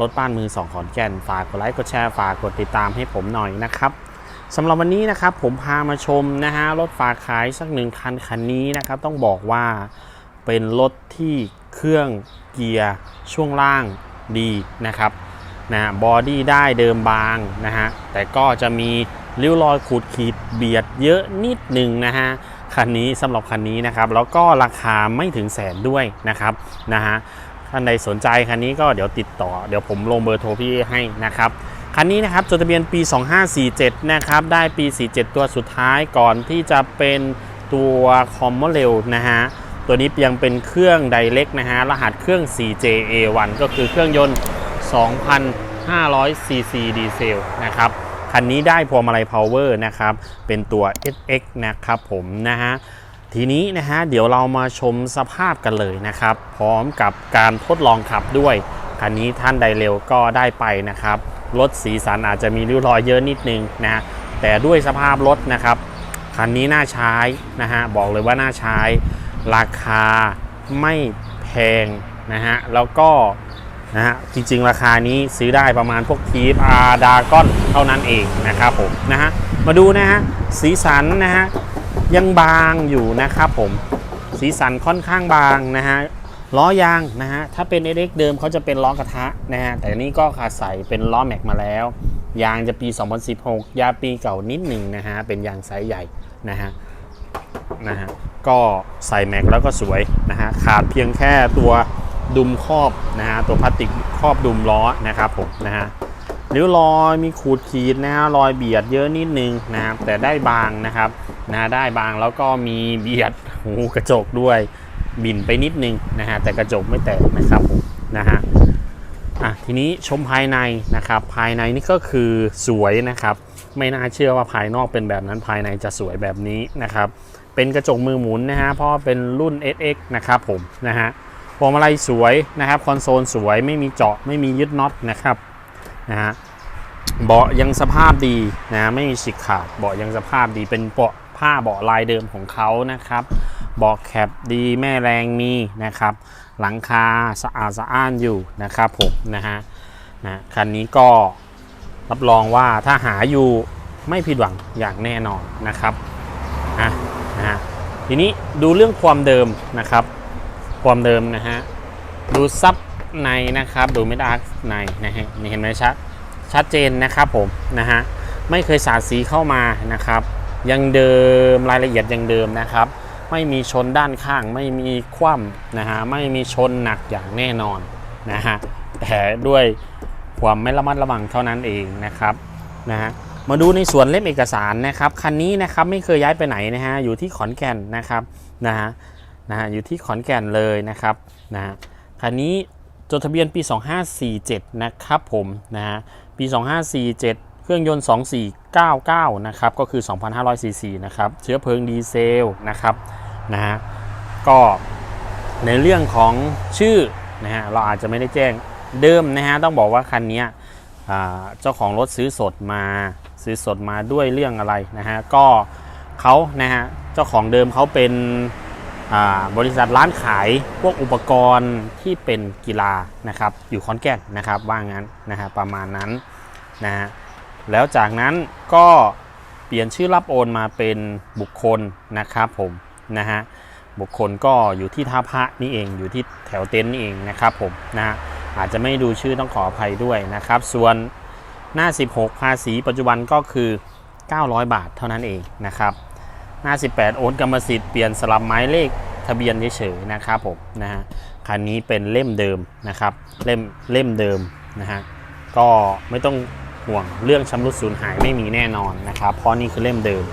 รถบ้านมือสองขอนแก่น ฝากกดไลค์ กดแชร์ ฝากกดติดตามให้ผมหน่อยนะครับสำหรับวันนี้นะครับผมพามาชมนะฮะรถฝากขายสักหนึ่งคันคันนี้นะครับต้องบอกว่าเป็นรถที่เครื่องเกียร์ช่วงล่างดีนะครับนะบอดี้ได้เดิมบางนะฮะแต่ก็จะมีริ้วรอยขูดขีดเบียดเยอะนิดหนึ่งนะฮะคันนี้สำหรับคันนี้นะครับแล้วก็ราคาไม่ถึงแสนด้วยนะครับนะฮะ ท่านใดสนใจคันนี้ก็เดี๋ยวติดต่อ เดี๋ยวผมลงเบอร์โทรพี่ให้นะครับคันนี้นะครับจดทะเบียนปี 2547 นะครับ ได้ปี 47 ตัวสุดท้ายก่อนที่จะเป็นตัวคอมมอเรลนะฮะ ตัวนี้ยังเป็นเครื่องไดเ c กนะฮะ รหัสเครื่อง 4JA1 ก็คือเครื่องยนต์ 2,500 cc ดีเซลนะครับ คันนี้ได้พวงมาลัยพาวเวอร์นะครับ เป็นตัว SX นะครับผมนะฮะ ทีนี้นะฮะเดี๋ยวเรามาชมสภาพกันเลยนะครับ พร้อมกับการทดลองขับด้วยคันนี้ท่านใดเร็วก็ได้ไปนะครับรถสีสันอาจจะมีริ้วรอยเยอะนิดนึงนะแต่ด้วยสภาพรถนะครับคันนี้น่าใช้นะฮะบอกเลยว่าน่าใช้ ราคาไม่แพงนะฮะแล้วก็นะฮะจริงๆ ราคานี้ซื้อได้ประมาณพวกทีฟอาร์ดากอนเท่านั้นเองนะครับผมนะฮะมาดูนะฮะสีสันนะฮะ ยังบางอยู่นะครับผมสีสันค่อนข้างบางนะฮะล้อยางนะฮะถ้าเป็น NX เดิมเขาจะเป็นล้อกระทะนะฮะแต่นี่ก็ขาดใส่เป็นล้อแม็กมาแล้ว ยางจะปี 2016 ยาปีเก่านิดหนึ่งนะฮะเป็นยางไซส์ใหญ่นะฮะนะฮะก็ใส่แม็กแล้วก็สวยนะฮะขาดเพียงแค่ตัวดุมครอบนะฮะตัวพลาสติกครอบดุมล้อนะครับผมนะฮะ ริ้วรอยมีขูดขีดนะฮะรอยเบียดเยอะนิดนึงนะครับแต่ได้บางนะครับนะได้บางแล้วก็มีเบียดหูกระจกด้วยบินไปนิดนึงนะฮะแต่กระจกไม่แตกนะครับผมนะฮะอะทีนี้ชมภายในนะครับ ภายในนี่ก็คือสวยนะครับ ไม่น่าเชื่อว่าภายนอกเป็นแบบนั้นภายในจะสวยแบบนี้นะครับ เป็นกระจกมือหมุนนะฮะเพราะเป็นรุ่น SX นะครับผมนะฮะพวงมาลัยสวยนะครับคอนโซลสวยไม่มีเจาะไม่มียึดน็อตนะครับ นะฮะเบาะยังสภาพดีนะไม่มีฉีกขาดเบาะยังสภาพดีเป็นเบาะผ้าเบาะลายเดิมของเขานะครับเบาะแคปดีแม่แรงมีนะครับ หลังคาสะอาดสะอ้านอยู่นะครับผมนะฮะนะคันนี้ก็รับรองว่าถ้าหาอยู่ไม่ผิดหวังอย่างแน่นอนนะครับนะนะฮะทีนี้ดูเรื่องความเดิมนะครับ ความเดิมนะฮะดูซับ ในนะครับ ดูไม่ได้ในนะฮะนี่เห็นไหมชัดชัดเจนนะครับผมนะฮะไม่เคยสาดสีเข้ามานะครับ ยังเดิมรายละเอียดยังเดิมนะครับ ไม่มีชนด้านข้าง ไม่มีคว่ำนะฮะไม่มีชนหนักอย่างแน่นอนนะฮะแต่ด้วยความไม่ระมัดระวังเท่านั้นเองนะครับนะฮะมาดูในส่วนเล่มเอกสารนะครับคันนี้นะครับไม่เคยย้ายไปไหนนะฮะอยู่ที่ขอนแก่นนะครับนะฮะนะฮะอยู่ที่ขอนแก่นเลยนะครับนะฮะคันนี้ จดทะเบียนปี 2547 นะครับผมนะฮะปี 2547 เครื่องยนต์ 2499 นะครับ ก็คือ 2,500 ซีซีนะครับ เชื้อเพลิงดีเซลนะครับนะฮะก็ในเรื่องของชื่อนะฮะเราอาจจะไม่ได้แจ้งเดิมนะฮะต้องบอกว่าคันนี้เจ้าของรถซื้อสดมาซื้อสดมาด้วยเรื่องอะไรนะฮะก็เขานะฮะเจ้าของเดิมเขาเป็น บริษัทร้านขายพวกอุปกรณ์ที่เป็นกีฬานะครับ อยู่ขอนแก่นนะครับว่างั้นนะฮะประมาณนั้นนะฮะแล้วจากนั้นก็เปลี่ยนชื่อรับโอนมาเป็นบุคคลนะครับผมนะฮะบุคคลก็อยู่ที่ท่าพระนี่เองอยู่ที่แถวเต็นท์นี่เองนะครับผมนะฮะอาจจะไม่ดูชื่อต้องขออภัยด้วยนะครับ ส่วนหน้า 16 ภาษีปัจจุบันก็คือ 900 บาทเท่านั้นเองนะครับ หน้า18โอนกรรมสิทธิ์เปลี่ยนสลับหมายเลขทะเบียนเฉยๆนะครับผมนะฮะคันนี้เป็นเล่มเดิมนะครับ เล่มเล่มเดิมนะฮะก็ไม่ต้องห่วงเรื่องชำรุดสูญหายไม่มีแน่นอนนะครับ เพราะนี่คือเล่มเดิม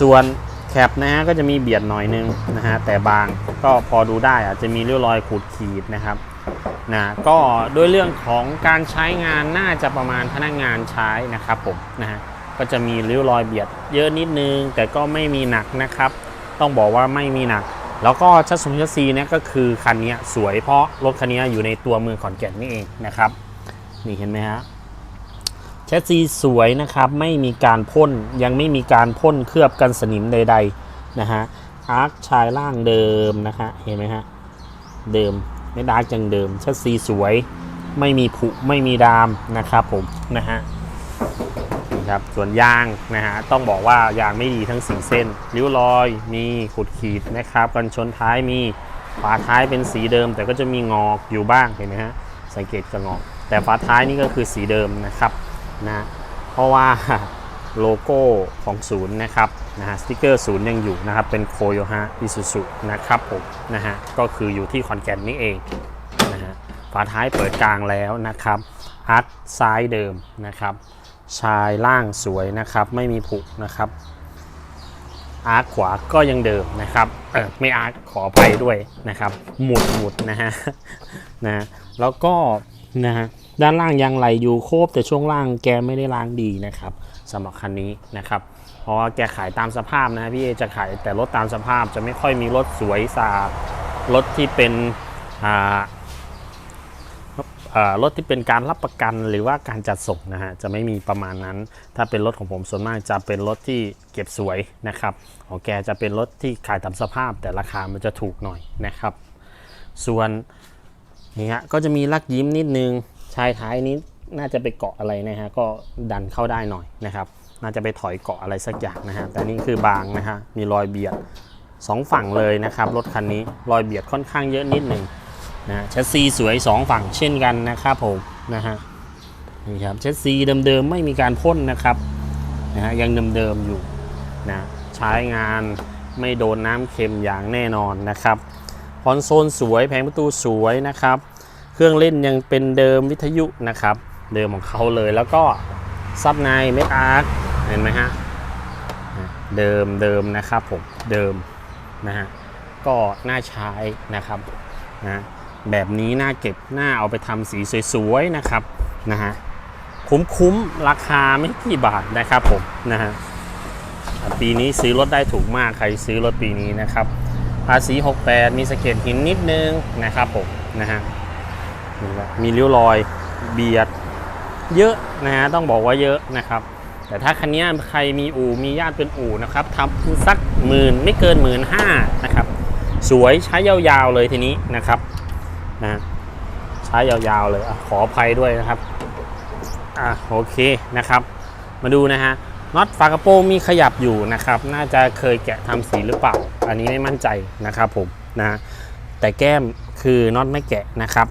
ส่วนแคปนะฮะก็จะมีเบียดหน่อยนึงนะฮะแต่บางก็พอดูได้อาจจะมีเริ้วรอยขูดขีดนะครับนะก็ด้วยเรื่องของการใช้งานน่าจะประมาณพนักงานใช้นะครับผมนะฮะ ก็จะมีริ้วรอยเบียดเยอะนิดนึง แต่ก็ไม่มีหนักนะครับ ต้องบอกว่าไม่มีหนัก แล้วก็ชัดสงชัดซีเนี่ยก็คือคันนี้สวยเพราะรถคันนี้อยู่ในตัวเมืองขอนแก่นนี่เองนะครับ นี่เห็นไหมฮะแชสซีสวยนะครับ ไม่มีการพ่นยังไม่มีการพ่นเคลือบกันสนิมใด ๆนะฮะอาร์คชายล่างเดิมนะฮะเห็นไหมฮะเดิมไม่ดาร์กจังเดิมแชสซีสวยไม่มีผุไม่มีดามนะครับผมนะฮะ ครับ ส่วนยางนะฮะต้องบอกว่ายางไม่ดีทั้ง 4 เส้น ริ้วรอยมีขุดขีดนะครับ กันชนท้ายมีฝาท้ายเป็นสีเดิม แต่ก็จะมีงอกอยู่บ้างเห็นไหมฮะสังเกตกระงอก แต่ฝาท้ายนี่ก็คือสีเดิมนะครับนะเพราะว่าโลโก้ของศูนย์นะครับนะฮะสติกเกอร์ศูนย์ยังอยู่นะครับ เป็นโคโยฮะอิซูซุนะครับผมนะฮะก็คืออยู่ที่ขอนแกนนี่เองนะฮะฝาท้ายเปิดกลางแล้วนะครับอาร์ตซ้ายเดิมนะครับ ชายล่างสวยนะครับ ไม่มีผุนะครับ อาร์ตขวาก็ยังเดิมนะครับเออไม่อาร์ตขอไปด้วยนะครับ หมุดหมุดนะฮะนะแล้วก็นะฮะด้านล่างยังไหลอยู่โคบแต่ช่วงล่างแกไม่ได้ล้างดีนะครับสำหรับคันนี้นะครับเพราะว่าแกขายตามสภาพนะพี่เอจะขายแต่รถตามสภาพจะไม่ค่อยมีรถสวยสาดรถที่เป็นอ่า รถที่เป็นการรับประกันหรือว่าการจัดส่งนะฮะจะไม่มีประมาณนั้น ถ้าเป็นรถของผมส่วนมากจะเป็นรถที่เก็บสวยนะครับของแกจะเป็นรถที่ขายตามสภาพ แต่ราคามันจะถูกหน่อยนะครับ ส่วนนี่ฮะก็จะมีลักยิ้มนิดนึงชายท้ายนี้น่าจะไปเกาะอะไรนะฮะก็ดันเข้าได้หน่อยนะครับ น่าจะไปถอยเกาะอะไรสักอย่างนะฮะแต่นี่คือบางนะฮะมีรอยเบียดสองฝั่งเลยนะครับรถคันนี้รอยเบียดค่อนข้างเยอะนิดหนึ่ง นะฮะแชสซีสวยสองฝั่งเช่นกันนะครับผมนะฮะนี่ครับแชสซีเดิมๆไม่มีการพ่นนะครับนะฮะยังเดิมๆอยู่นะใช้งานไม่โดนน้ำเค็มอย่างแน่นอนนะครับคอนโซลสวยแผงประตูสวยนะครับ เครื่องเล่นยังเป็นเดิมวิทยุนะครับ เดิมของเขาเลยแล้วก็ซับในเมทอาร์เห็นไหมฮะเดิมเดิมนะครับผมเดิมนะฮะก็น่าใช้นะครับนะ แบบนี้น่าเก็บน่าเอาไปทำสีสวยๆนะครับนะฮะคุ้มๆราคาไม่กี่บาทนะครับผมนะฮะปีนี้ซื้อรถได้ถูกมากใครซื้อรถปีนี้นะครับภาษี 68 มีสะเก็ดหินนิดนึงนะครับผมนะฮะนี่แหละมีริ้วรอยเบียดเยอะนะฮะต้องบอกว่าเยอะนะครับ แต่ถ้าคันนี้ใครมีอู่มีญาติเป็นอู่นะครับทำสักหมื่นไม่เกินหมื่นห้านะครับ สวยใช้ยาวๆเลยทีนี้นะครับ นะใช้ยาวๆเลยอขออภัยด้วยนะครับอะโอเคนะครับ มาดูนะฮะน็อตฝากระโปรงมีขยับอยู่นะครับ น่าจะเคยแกะทำสีหรือเปล่า อันนี้ไม่มั่นใจนะครับผมนะแต่แก้มคือน็อตไม่แกะนะครับ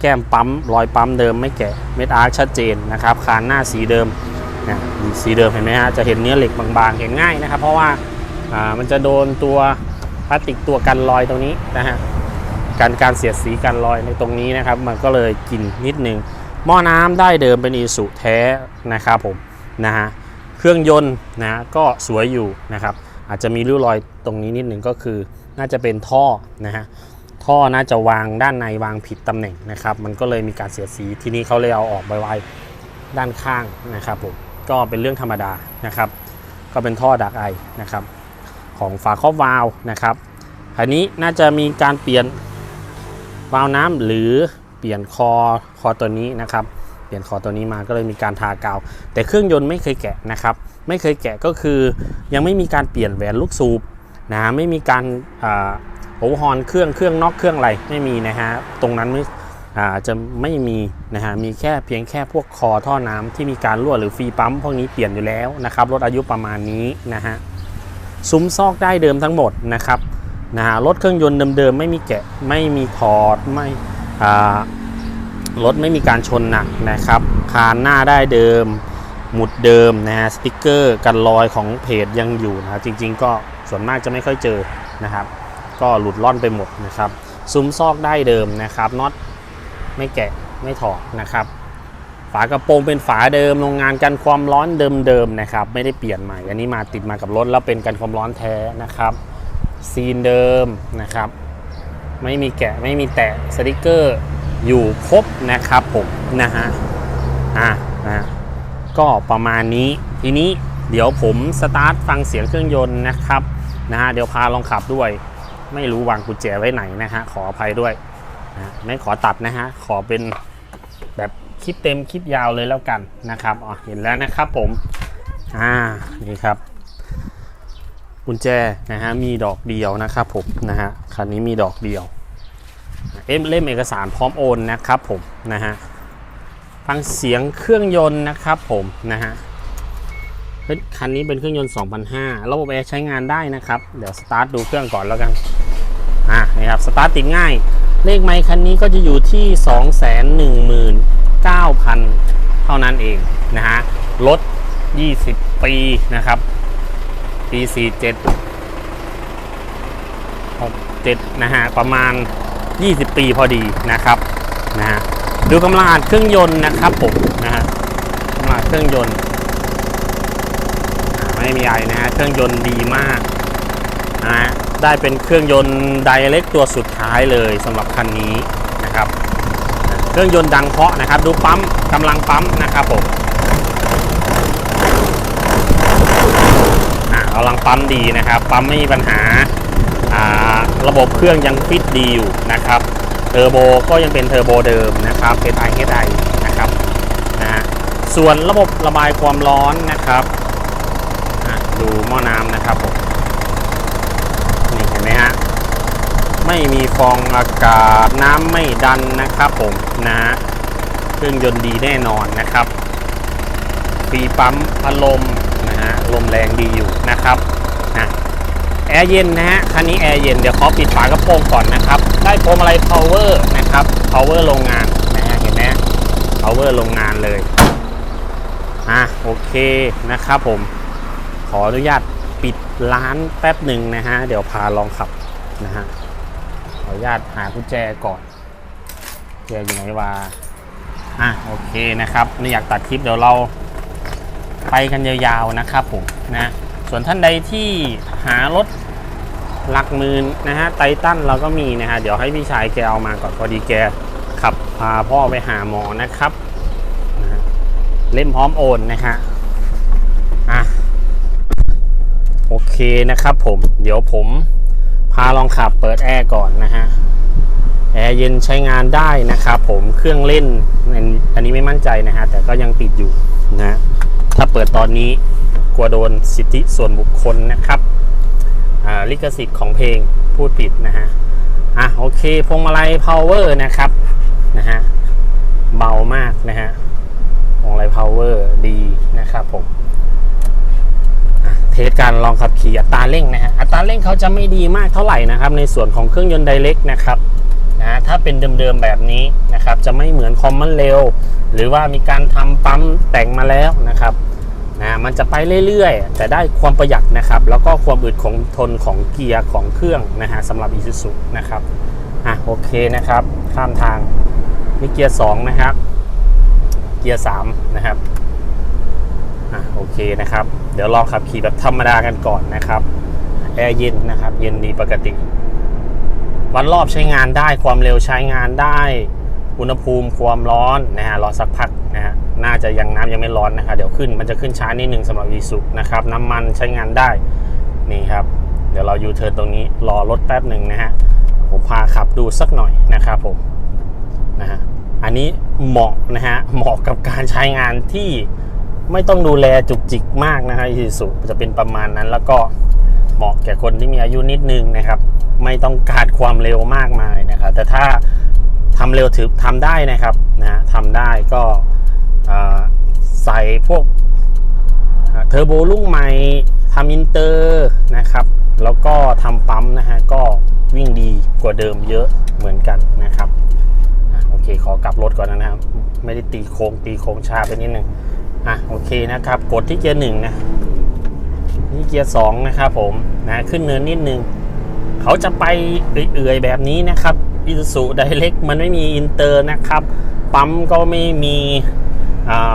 แก้มปั๊มรอยปั๊มเดิมไม่แกะเม็ดอาร์ชัดเจนนะครับคานหน้าสีเดิมนะสีเดิมเห็นไหมฮะจะเห็นเนื้อเหล็กบางๆ เห็นง่ายนะครับ เพราะว่ามันจะโดนตัวพลาสติกตัวกันรอยตรงนี้นะฮะ การการเสียดสีกันรอยในตรงนี้นะครับ มันก็เลยกินนิดนึงหม้อน้ำได้เดิมเป็นอีสุแท้นะครับผมนะฮะเครื่องยนต์นะก็สวยอยู่นะครับ อาจจะมีริ้วรอยตรงนี้นิดหนึ่งก็คือน่าจะเป็นท่อนะฮะท่อน่าจะวางด้านในวางผิดตำแหน่งนะครับ มันก็เลยมีการเสียดสีทีนี้เขาเลยเอาออกไปไว้ด้านข้างนะครับผมก็เป็นเรื่องธรรมดานะครับ ก็เป็นท่อดักไอนะครับ ของฝาครอบวาล์วนะครับอันนี้น่าจะมีการเปลี่ยน วาล์วน้ำหรือเปลี่ยนคอคอตัวนี้นะครับ เปลี่ยนคอตัวนี้มาก็เลยมีการทากาว แต่เครื่องยนต์ไม่เคยแกะนะครับ ไม่เคยแกะก็คือ ยังไม่มีการเปลี่ยนแหวนลูกสูบนะไม่มีการโอเวอร์ฮอนเครื่องเครื่องนอกเครื่องอะไรไม่มีนะฮะตรงนั้นไม่อาจะไม่มีนะฮะมีแค่เพียงแค่พวกคอท่อน้ำที่มีการรั่วหรือฟรีปั๊มพวกนี้เปลี่ยนอยู่แล้วนะครับรถอายุประมาณนี้นะฮะซุ้มซอกได้เดิมทั้งหมดนะครับ นะฮะรถเครื่องยนต์เดิมๆไม่มีแกะไม่มีถอดไม่รถไม่มีการชนหนักนะครับ คานหน้าได้เดิม หมุดเดิมนะฮะสติกเกอร์กันรอยของเพจยังอยู่นะจริง ๆ ก็ส่วนมากจะไม่ค่อยเจอนะครับ ก็หลุดล่อนไปหมดนะครับ ซุ้มซอกได้เดิมนะครับน็อตไม่แกะไม่ถอดนะครับ ฝากระโปรงเป็นฝาเดิมโรงงานกันความร้อนเดิมๆนะครับ ไม่ได้เปลี่ยนใหม่ อันนี้มาติดมากับรถแล้วเป็นกันความร้อนแท้นะครับ ซีนเดิมนะครับ ไม่มีแกะไม่มีแตะสติกเกอร์อยู่ครบนะครับผมนะฮะอะนะก็ประมาณนี้ทีนี้เดี๋ยวผมสตาร์ทฟังเสียงเครื่องยนต์นะครับนะฮะเดี๋ยวพาลองขับด้วย ไม่รู้วางกุญแจไว้ไหนนะฮะขออภัยด้วยนะไม่ขอตัดนะฮะขอเป็นแบบคลิปเต็มคลิปยาวเลยแล้วกันนะครับอ๋อเห็นแล้วนะครับผมอ่านี่ครับ กุญแจนะฮะมีดอกเดียวนะครับผมนะฮะคันนี้มีดอกเดียวเอ็มเล่มเอกสารพร้อมโอนนะครับผมนะฮะฟังเสียงเครื่องยนต์นะครับผมนะฮะคันนี้เป็นเครื่องยนต์ 2005 ระบบแอร์ใช้งานได้นะครับ เดี๋ยวสตาร์ทดูเครื่องก่อนแล้วกัน อะนี่ครับ สตาร์ทติดง่าย เลขไมค์คันนี้ก็จะอยู่ที่ 219,000 เท่านั้นเองนะฮะ รถ 20 ปีนะครับ ปี47 67นะฮะประมาณ 20 ปีพอดีนะครับนะฮะดูกำลังอัดเครื่องยนต์นะครับผมนะฮะกำลังเครื่องยนต์ไม่มีไอนะฮะเครื่องยนต์ดีมากนะฮะได้เป็นเครื่องยนต์ไดเรกตัวสุดท้ายเลยสำหรับคันนี้นะครับ เครื่องยนต์ดังเพาะนะครับ ดูปั๊มกำลังปั๊มนะครับผม อ่า กำลังปั๊มดีนะครับ ปั๊มไม่มีปัญหาระบบเครื่องยังฟิตดีอยู่นะครับ เทอร์โบก็ยังเป็นเทอร์โบเดิมนะครับ เป็น i h i นะครับนะส่วนระบบระบายความร้อนนะครับ ดูหม้อน้ำนะครับผมนี่เห็นไหมฮะ ไม่มีฟองอากาศน้ำไม่ดันนะครับผมนะเครื่องยนต์ดีแน่นอนนะครับฟรีปั๊มพัดลม นะฮะลมแรงดีอยู่นะครับนะแอร์เย็นนะฮะคันนี้แอร์เย็นเดี๋ยวขอปิดฝากระโปรงก่อนนะครับ ได้พวงมาลัย power นะครับ power โรงงานนะฮะเห็นไหม power โรงงานเลยอะโอเคนะครับผมขออนุญาตปิดร้านแป๊บหนึ่งนะฮะเดี๋ยวพาลองขับนะฮะขออนุญาตหากุญแจก่อนกุญแจอยู่ไหนวะอะโอเคนะครับไม่อยากตัดคลิปเดี๋ยวเรา ไปกันยาวๆนะครับผมนะส่วนท่านใดที่หารถหลักหมื่นนะฮะไททันเราก็มีนะฮะเดี๋ยวให้พี่ชายแกเอามาก่อนพอดีแกขับพาพ่อไปหาหมอนะครับนะเล่มพร้อมโอนนะฮะอะโอเคนะครับผมเดี๋ยวผมพาลองขับเปิดแอร์ก่อนนะฮะแอร์เย็นใช้งานได้นะครับผมเครื่องเล่นอันอันนี้ไม่มั่นใจนะฮะแต่ก็ยังติดอยู่นะฮะ ถ้าเปิดตอนนี้กลัวโดนสิทธิส่วนบุคคลนะครับลิขสิทธิ์ของเพลงพูดผิดนะฮะอะโอเคพวงมาลัย power นะครับนะฮะเบามากนะฮะพวงมาลัย power ดีนะครับผมเทสการลองขับขี่อัตราเร่งนะฮะอัตราเร่งเขาจะไม่ดีมากเท่าไหร่นะครับ ในส่วนของเครื่องยนต์ไดเ c กนะครับ นะถ้าเป็นเดิมๆแบบนี้นะครับจะไม่เหมือนคอมมันเร็วหรือว่ามีการทำปั๊มแต่งมาแล้วนะครับนะมันจะไปเรื่อยๆ แต่ได้ความประหยัดนะครับ แล้วก็ความอึดของทนของเกียร์ของเครื่องนะฮะสำหรับ Isuzu นะครับอะโอเคนะครับ ข้ามทางนี่เกียร์2นะครับ เกียร์3นะครับอะโอเคนะครับ เดี๋ยวลองขับขี่แบบธรรมดากันก่อนนะครับแอร์เย็นนะครับ เย็นดีปกติ วันรอบใช้งานได้ความเร็วใช้งานได้ อุณหภูมิความร้อนนะฮะรอสักพักนะฮะน่าจะยังน้ำยังไม่ร้อนนะครับเดี๋ยวขึ้นมันจะขึ้นช้านิดหนึ่งสำหรับวีสุนะครับน้ำมันใช้งานได้นี่ครับ เดี๋ยวเรายูเทิร์นตรงนี้รอรถแป๊บหนึ่งนะฮะผมพาขับดูสักหน่อยนะครับผมนะฮะอันนี้เหมาะนะฮะเหมาะกับการใช้งานที่ไม่ต้องดูแลจุกจิกมากนะฮะอีสุจะเป็นประมาณนั้นแล้วก็เหมาะแก่คนที่มีอายุนิดนึงนะครับ ไม่ต้องการความเร็วมากมายนะครับ แต่ถ้าทำเร็วถือทำได้นะครับนะทำได้ก็ใส่พวกเทอร์โบลูกใหม่ทำอินเตอร์นะครับ แล้วก็ทำปั๊มนะฮะก็วิ่งดีกว่าเดิมเยอะเหมือนกันนะครับโอเคขอกลับรถก่อนนะครับ ไม่ได้ตีโค้งตีโค้งช้าไปนิดนึงอะโอเคนะครับ กดที่เกียร์หนึ่งนะนี่เกียร์สองนะครับผมนะขึ้นเนินนิดนึง เขาจะไปเอื่อยๆแบบนี้นะครับอิซูซูไดเ c กมันไม่มีอินเตอร์นะครับ ปั๊มก็ไม่มี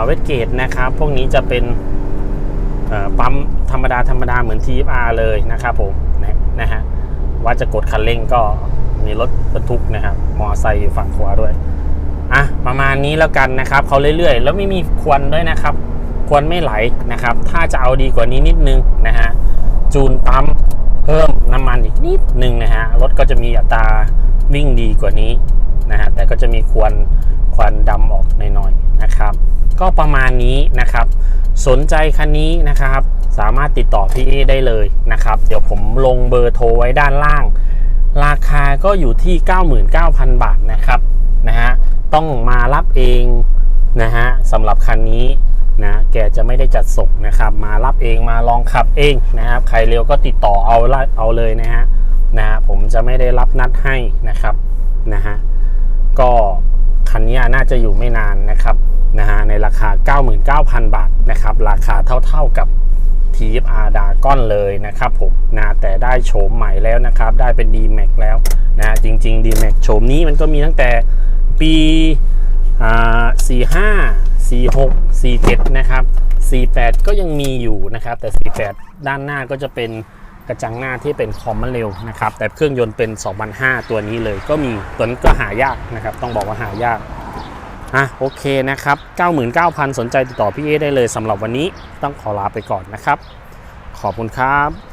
เวทเกตนะครับ พวกนี้จะเป็นปั๊มธรรมดาธรรมดาเหมือน TFR เลยนะครับผมนะนะฮะว่าจะกดคันเร่งก็มีรถบรรทุกนะครับ มอไซค์อยู่ฝั่งขวาด้วยอะประมาณนี้แล้วกันนะครับเขาเรื่อยๆ แล้วไม่มีควันด้วยนะครับควันไม่ไหลนะครับ ถ้าจะเอาดีกว่านี้นิดนึงนะฮะจูนปั๊ม เพิ่มน้ำมันอีกนิดนึงนะฮะ รถก็จะมีอัตราวิ่งดีกว่านี้นะฮะ แต่ก็จะมีควันควันดำออกหน่อยๆนะครับ ก็ประมาณนี้นะครับ สนใจคันนี้นะครับ สามารถติดต่อพี่เอได้เลยนะครับ เดี๋ยวผมลงเบอร์โทรไว้ด้านล่าง ราคาก็อยู่ที่ 99,000 บาทนะครับนะฮะ ต้องมารับเองนะฮะสำหรับคันนี้ นะแกจะไม่ได้จัดส่งนะครับ มารับเองมาลองขับเองนะครับ ใครเร็วก็ติดต่อเอาละเอาเลยนะฮะนะฮะผมจะไม่ได้รับนัดให้นะครับนะฮะก็คันนี้น่าจะอยู่ไม่นานนะครับนะฮะในราคา 99,000 บาทนะครับราคาเท่าๆกับ TFR ดาก้อนเลยนะครับผมนะแต่ได้โฉมใหม่แล้วนะครับ ได้เป็น d m a x แล้วนะจริง ๆ d m a x โฉมนี้มันก็มีตั้งแต่ปีอ่า45 46 47 นะครับ 48 ก็ยังมีอยู่นะครับ แต่ 48 ด้านหน้าก็จะเป็นกระจังหน้าที่เป็นคอมมอนเร็วนะครับ แต่เครื่องยนต์เป็น 2005 ตัวนี้เลยก็มีตัวนี้ก็หายากนะครับ ต้องบอกว่าหายากอะโอเคนะครับ 99,000 สนใจติดต่อพี่เอได้เลยสำหรับวันนี้ต้องขอลาไปก่อนนะครับ ขอบคุณครับ